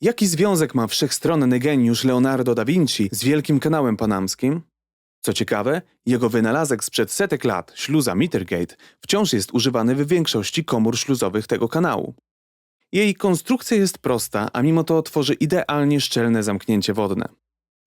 Jaki związek ma wszechstronny geniusz Leonardo da Vinci z Wielkim Kanałem Panamskim? Co ciekawe, jego wynalazek sprzed setek lat, śluza Mittergate, wciąż jest używany w większości komór śluzowych tego kanału. Jej konstrukcja jest prosta, a mimo to tworzy idealnie szczelne zamknięcie wodne.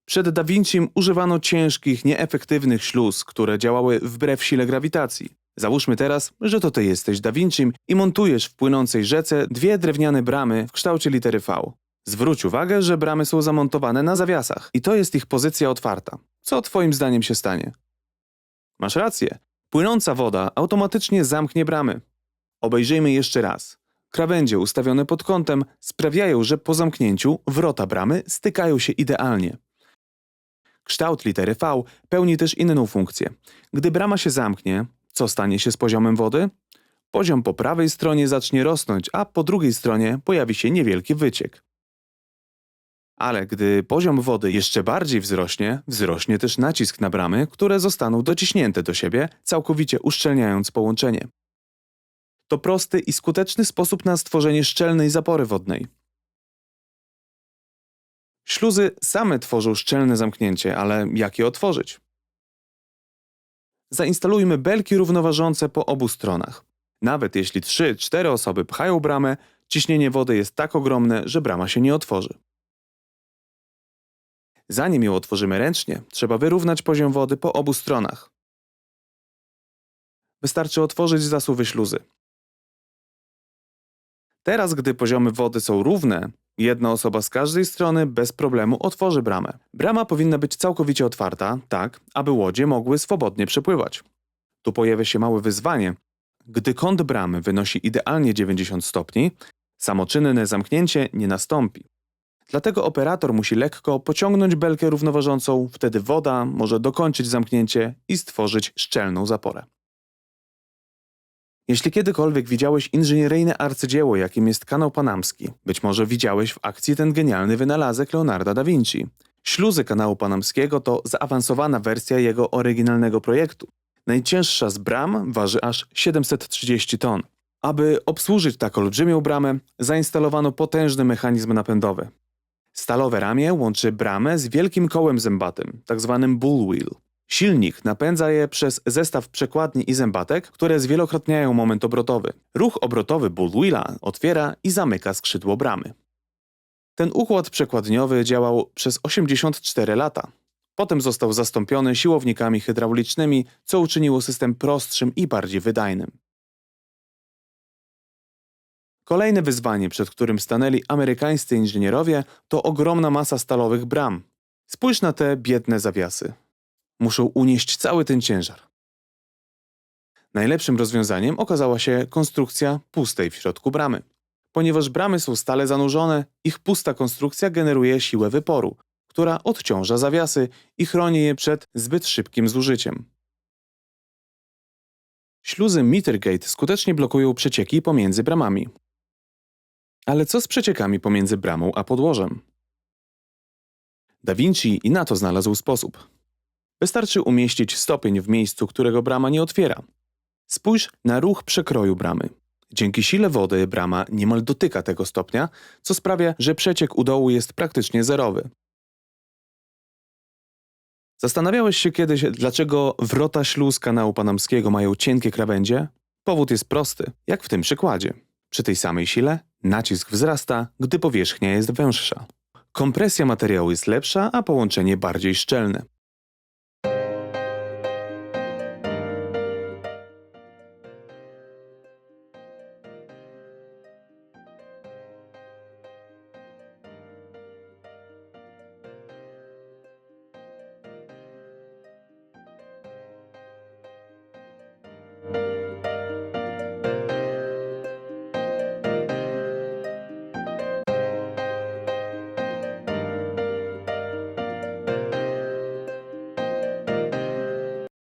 Przed Da Vincim używano ciężkich, nieefektywnych śluz, które działały wbrew sile grawitacji. Załóżmy teraz, że to ty jesteś Da Vincim i montujesz w płynącej rzece dwie drewniane bramy w kształcie litery V. Zwróć uwagę, że bramy są zamontowane na zawiasach i to jest ich pozycja otwarta. Co twoim zdaniem się stanie? Masz rację. Płynąca woda automatycznie zamknie bramy. Obejrzyjmy jeszcze raz. Krawędzie ustawione pod kątem sprawiają, że po zamknięciu wrota bramy stykają się idealnie. Kształt litery V pełni też inną funkcję. Gdy brama się zamknie, co stanie się z poziomem wody? Poziom po prawej stronie zacznie rosnąć, a po drugiej stronie pojawi się niewielki wyciek. Ale gdy poziom wody jeszcze bardziej wzrośnie, wzrośnie też nacisk na bramy, które zostaną dociśnięte do siebie, całkowicie uszczelniając połączenie. To prosty i skuteczny sposób na stworzenie szczelnej zapory wodnej. Śluzy same tworzą szczelne zamknięcie, ale jak je otworzyć? Zainstalujmy belki równoważące po obu stronach. Nawet jeśli 3-4 osoby pchają bramę, ciśnienie wody jest tak ogromne, że brama się nie otworzy. Zanim ją otworzymy ręcznie, trzeba wyrównać poziom wody po obu stronach. Wystarczy otworzyć zasuwy śluzy. Teraz, gdy poziomy wody są równe, jedna osoba z każdej strony bez problemu otworzy bramę. Brama powinna być całkowicie otwarta, tak, aby łodzie mogły swobodnie przepływać. Tu pojawia się małe wyzwanie. Gdy kąt bramy wynosi idealnie 90 stopni, samoczynne zamknięcie nie nastąpi. Dlatego operator musi lekko pociągnąć belkę równoważącą, wtedy woda może dokończyć zamknięcie i stworzyć szczelną zaporę. Jeśli kiedykolwiek widziałeś inżynieryjne arcydzieło, jakim jest kanał panamski, być może widziałeś w akcji ten genialny wynalazek Leonarda da Vinci. Śluzy kanału panamskiego to zaawansowana wersja jego oryginalnego projektu. Najcięższa z bram waży aż 730 ton. Aby obsłużyć tak olbrzymią bramę, zainstalowano potężny mechanizm napędowy. Stalowe ramię łączy bramę z wielkim kołem zębatym, tzw. bull wheel. Silnik napędza je przez zestaw przekładni i zębatek, które zwielokrotniają moment obrotowy. Ruch obrotowy bull wheela otwiera i zamyka skrzydło bramy. Ten układ przekładniowy działał przez 84 lata. Potem został zastąpiony siłownikami hydraulicznymi, co uczyniło system prostszym i bardziej wydajnym. Kolejne wyzwanie, przed którym stanęli amerykańscy inżynierowie, to ogromna masa stalowych bram. Spójrz na te biedne zawiasy. Muszą unieść cały ten ciężar. Najlepszym rozwiązaniem okazała się konstrukcja pustej w środku bramy. Ponieważ bramy są stale zanurzone, ich pusta konstrukcja generuje siłę wyporu, która odciąża zawiasy i chroni je przed zbyt szybkim zużyciem. Śluzy Mittergate skutecznie blokują przecieki pomiędzy bramami. Ale co z przeciekami pomiędzy bramą a podłożem? Da Vinci i na to znalazł sposób. Wystarczy umieścić stopień w miejscu, którego brama nie otwiera. Spójrz na ruch przekroju bramy. Dzięki sile wody brama niemal dotyka tego stopnia, co sprawia, że przeciek u dołu jest praktycznie zerowy. Zastanawiałeś się kiedyś, dlaczego wrota śluz kanału panamskiego mają cienkie krawędzie? Powód jest prosty, jak w tym przykładzie. Przy tej samej sile nacisk wzrasta, gdy powierzchnia jest węższa. Kompresja materiału jest lepsza, a połączenie bardziej szczelne.